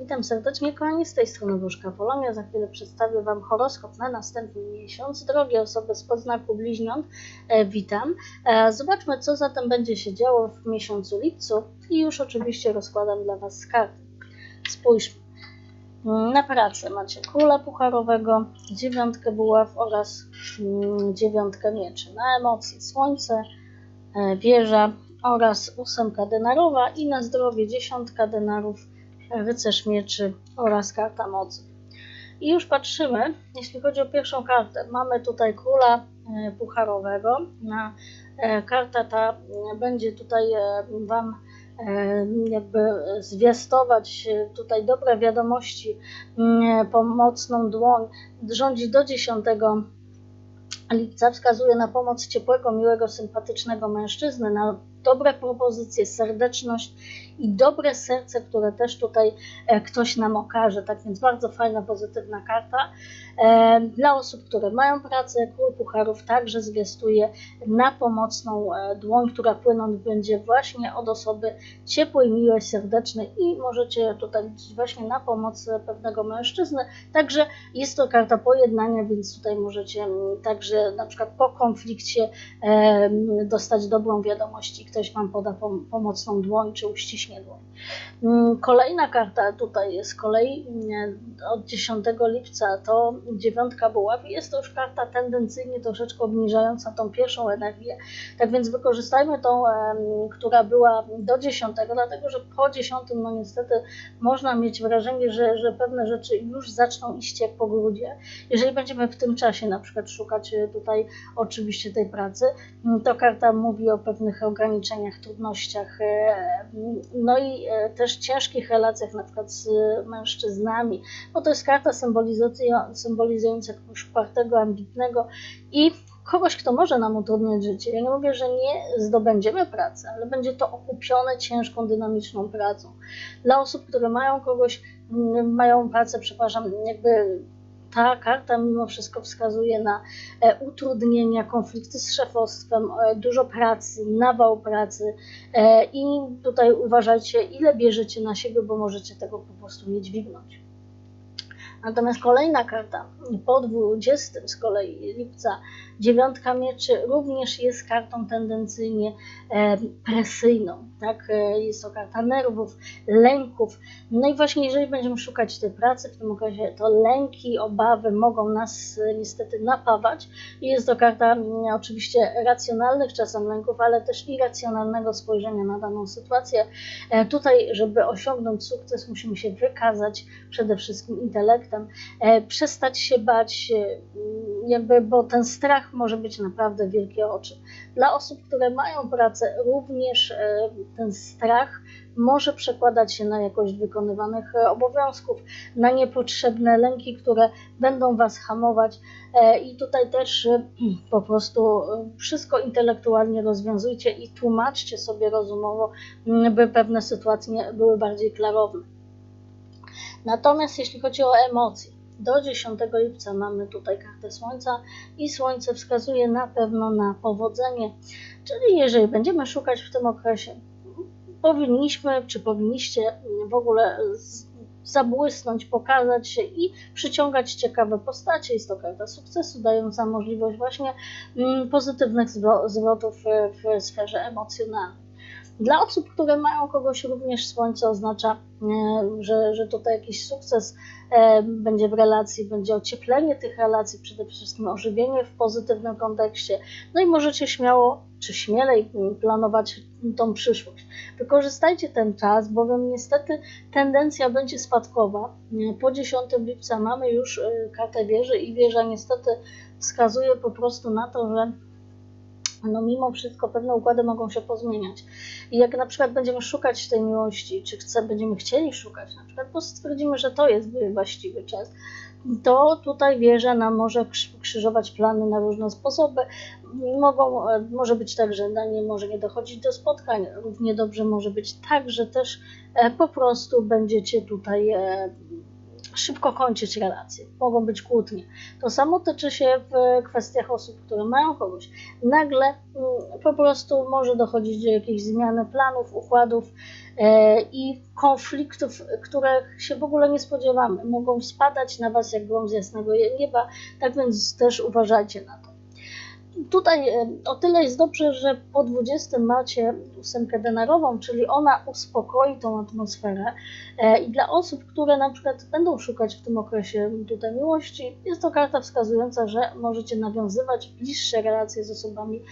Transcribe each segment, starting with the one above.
Witam serdecznie, kochani, z tej strony Wróżka Polonia. Za chwilę przedstawię Wam horoskop na następny miesiąc. Drogie osoby z podznaku bliźniąt, e, witam. E, zobaczmy, co zatem będzie się działo w miesiącu lipcu i już oczywiście rozkładam dla Was karty. Spójrzmy. Na pracę macie króla pucharowego, dziewiątkę buław oraz mm, dziewiątkę mieczy. Na emocje słońce, e, wieża oraz ósemka denarowa i na zdrowie dziesiątka denarów, rycerz mieczy oraz karta mocy. I już patrzymy, jeśli chodzi o pierwszą kartę. Mamy tutaj króla e, pucharowego. E, karta ta e, będzie tutaj Wam jakby zwiastować tutaj dobre wiadomości, mm, pomocną dłoń. Rządzi do 10 lipca, wskazuje na pomoc ciepłego, miłego, sympatycznego mężczyzny, na dobre propozycje, serdeczność i dobre serce, które też tutaj e, ktoś nam okaże. Tak więc bardzo fajna, pozytywna karta. E, Dla osób, które mają pracę, król pucharów także zwiastuje na pomocną e, dłoń, która płynąć będzie właśnie od osoby ciepłej, miłej, serdecznej i możecie tutaj liczyć właśnie na pomoc pewnego mężczyzny. Także jest to karta pojednania, więc tutaj możecie mm, także na przykład po konflikcie dostać dobrą wiadomość ktoś Wam poda pom- pomocną dłoń czy uściśnie dłoń. Mm, Kolejna karta tutaj jest z kolei mm, od 10 lipca to dziewiątka buław i jest to już karta tendencyjnie troszeczkę obniżająca tą pierwszą energię. Tak więc wykorzystajmy tą, która była do 10, dlatego że po 10 no niestety można mieć wrażenie, że, że pewne rzeczy już zaczną iść jak po grudzie. Jeżeli będziemy w tym czasie na przykład szukać e, tutaj oczywiście tej pracy, mm, to karta mówi o pewnych ograniczeniach, trudnościach, e, no i e, też ciężkich relacjach na przykład z mężczyznami, bo to jest karta symbolizująca, kogoś upartego, ambitnego i kogoś, kto może nam utrudniać życie. Ja nie mówię, że nie zdobędziemy pracy, ale będzie to okupione ciężką, dynamiczną pracą. Dla osób, które mają kogoś, mają pracę, przepraszam, jakby ta karta mimo wszystko wskazuje na e, utrudnienia, konflikty z szefostwem, e, dużo pracy, nawał pracy e, i tutaj uważajcie, ile bierzecie na siebie, bo możecie tego po prostu nie dźwignąć. Natomiast kolejna karta, po 20 z kolei lipca, dziewiątka mieczy, również jest kartą tendencyjnie e, presyjną. Tak? E, Jest to karta nerwów, lęków. No i właśnie jeżeli będziemy szukać tej pracy w tym okresie, to lęki, obawy mogą nas e, niestety napawać. Jest to karta mm, oczywiście racjonalnych czasem lęków, ale też irracjonalnego spojrzenia na daną sytuację. Tutaj, żeby osiągnąć sukces, musimy się wykazać przede wszystkim intelektem, przestać się bać, jakby, bo ten strach może być naprawdę wielkie oczy. Dla osób, które mają pracę, również e, ten strach może przekładać się na jakość wykonywanych e, obowiązków, na niepotrzebne lęki, które będą Was hamować. E, I tutaj też po prostu wszystko intelektualnie rozwiązujcie i tłumaczcie sobie rozumowo, by pewne sytuacje były bardziej klarowne. Natomiast jeśli chodzi o emocje, do 10 lipca mamy tutaj kartę Słońca i Słońce wskazuje na pewno na powodzenie, czyli jeżeli będziemy szukać w tym okresie, powinniśmy czy powinniście w ogóle zabłysnąć, pokazać się i przyciągać ciekawe postacie. Jest to karta sukcesu, dająca możliwość właśnie mm, pozytywnych zwro- zwrotów w sferze emocjonalnej. Dla osób, które mają kogoś również słońce oznacza, e, że, że tutaj jakiś sukces e, będzie w relacji, będzie ocieplenie tych relacji, przede wszystkim ożywienie w pozytywnym kontekście. No i możecie śmiało czy śmielej planować tą przyszłość. Wykorzystajcie ten czas, bowiem niestety tendencja będzie spadkowa. E, Po 10 lipca mamy już kartę wieży i wieża niestety wskazuje po prostu na to, że no mimo wszystko pewne układy mogą się pozmieniać. I jak na przykład będziemy szukać tej miłości, czy chce, będziemy chcieli szukać, na przykład, bo stwierdzimy, że to jest właściwy czas, to tutaj wieża nam może krz- krzyżować plany na różne sposoby. Mogą, e, może być tak, że nie może nie dochodzić do spotkań. Równie dobrze może być tak, że też e, po prostu będziecie tutaj e, szybko kończyć relacje, mogą być kłótnie. To samo tyczy się w kwestiach osób, które mają kogoś. Nagle mm, po prostu może dochodzić do jakiejś zmiany planów, układów e, i konfliktów, których się w ogóle nie spodziewamy. Mogą spadać na Was jak grom z jasnego nieba, tak więc też uważajcie na to. Tutaj e, o tyle jest dobrze, że po 20 macie ósemkę denarową, czyli ona uspokoi tą atmosferę e, i dla osób, które na przykład będą szukać w tym okresie tutaj miłości, jest to karta wskazująca, że możecie nawiązywać bliższe relacje z osobami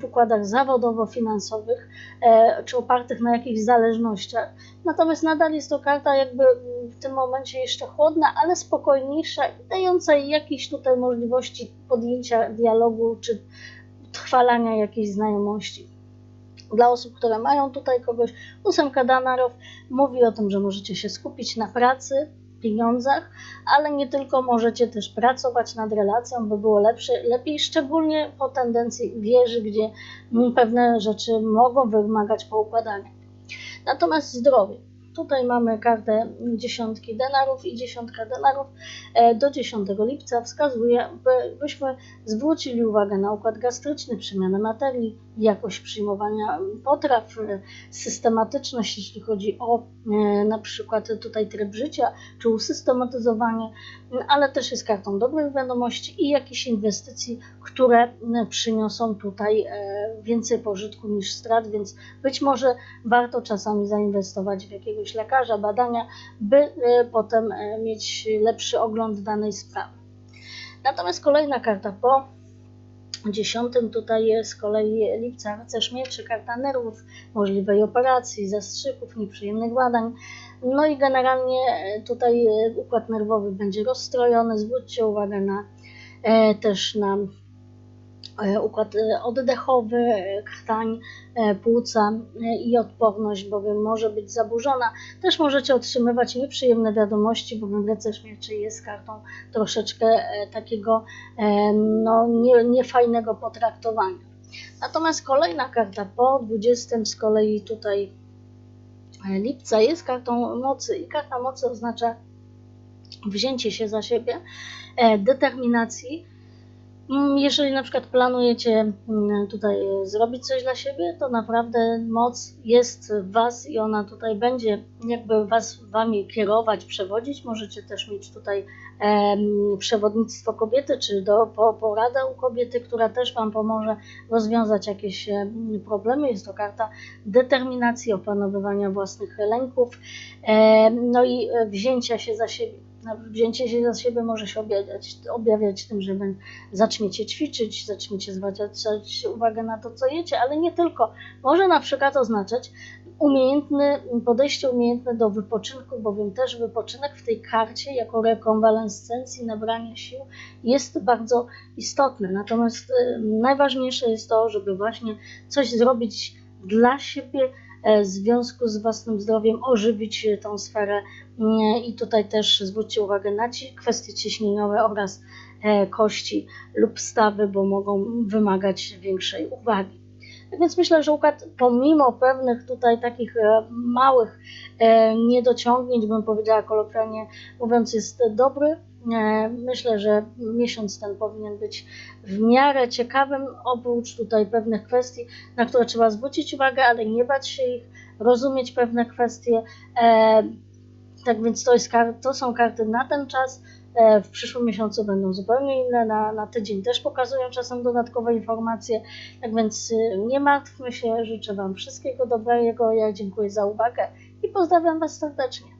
w układach zawodowo-finansowych e, czy opartych na jakichś zależnościach. Natomiast nadal jest to karta jakby w tym momencie jeszcze chłodna, ale spokojniejsza i dająca jakieś tutaj możliwości podjęcia dialogu czy trwalania jakiejś znajomości. Dla osób, które mają tutaj kogoś, ósemka danarów mówi o tym, że możecie się skupić na pracy, pieniądzach, ale nie tylko możecie też pracować nad relacją, by było lepsze, lepiej, szczególnie po tendencji wieży, gdzie pewne rzeczy mogą wymagać poukładania. Natomiast zdrowie. Tutaj mamy kartę dziesiątki denarów i dziesiątka denarów. E, do 10 lipca wskazuje, byśmy zwrócili uwagę na układ gastryczny, przemianę materii, jakość przyjmowania potraw, e, systematyczność, jeśli chodzi o e, na przykład tutaj tryb życia, czy usystematyzowanie, ale też jest kartą dobrych wiadomości i jakichś inwestycji, które przyniosą tutaj więcej pożytku niż strat, więc być może warto czasami zainwestować w jakiegoś lekarza, badania, by potem mieć lepszy ogląd danej sprawy. Natomiast kolejna karta po dziesiątym tutaj jest z kolei lipca rycerz mieczy, karta nerwów, możliwej operacji, zastrzyków, nieprzyjemnych badań. No i generalnie tutaj układ nerwowy będzie rozstrojony. Zwróćcie uwagę na e, też na E, układ e, oddechowy, e, krtań, płuca i odporność, bowiem może być zaburzona. Też możecie otrzymywać nieprzyjemne wiadomości, bowiem rycerz mieczy jest kartą troszeczkę takiego no, nie, niefajnego potraktowania. Natomiast kolejna karta po 20 z kolei tutaj lipca jest kartą mocy i karta mocy oznacza wzięcie się za siebie, determinacji, jeżeli na przykład planujecie mm, tutaj zrobić coś dla siebie, to naprawdę moc jest w Was i ona tutaj będzie jakby Was Wami kierować, przewodzić. Możecie też mieć tutaj przewodnictwo kobiety, czy do, po, poradę u kobiety, która też Wam pomoże rozwiązać jakieś problemy. Jest to karta determinacji, opanowywania własnych lęków, no i wzięcia się za siebie wzięcie się za siebie może się objawiać, objawiać tym, że zaczniecie ćwiczyć, zaczniecie zwracać uwagę na to, co jecie, ale nie tylko. Może na przykład oznaczać umiejętny, podejście umiejętne do wypoczynku, bowiem też wypoczynek w tej karcie jako rekonwalescencji, nabrania sił jest bardzo istotny. Natomiast y, najważniejsze jest to, żeby właśnie coś zrobić dla siebie, w związku z własnym zdrowiem ożywić tą sferę i tutaj też zwróćcie uwagę na ci kwestie ciśnieniowe oraz e, kości lub stawy, bo mogą wymagać większej uwagi. Tak więc myślę, że układ pomimo pewnych tutaj takich e, małych niedociągnięć, bym powiedziała kolokwialnie mówiąc, jest dobry. Myślę, że miesiąc ten powinien być w miarę ciekawym, oprócz tutaj pewnych kwestii, na które trzeba zwrócić uwagę, ale nie bać się ich, rozumieć pewne kwestie. Tak więc to, jest, to są karty na ten czas. E, w przyszłym miesiącu będą zupełnie inne, na, na tydzień też pokazują czasem dodatkowe informacje. Tak więc y, nie martwmy się, życzę Wam wszystkiego dobrego. Ja dziękuję za uwagę i pozdrawiam Was serdecznie.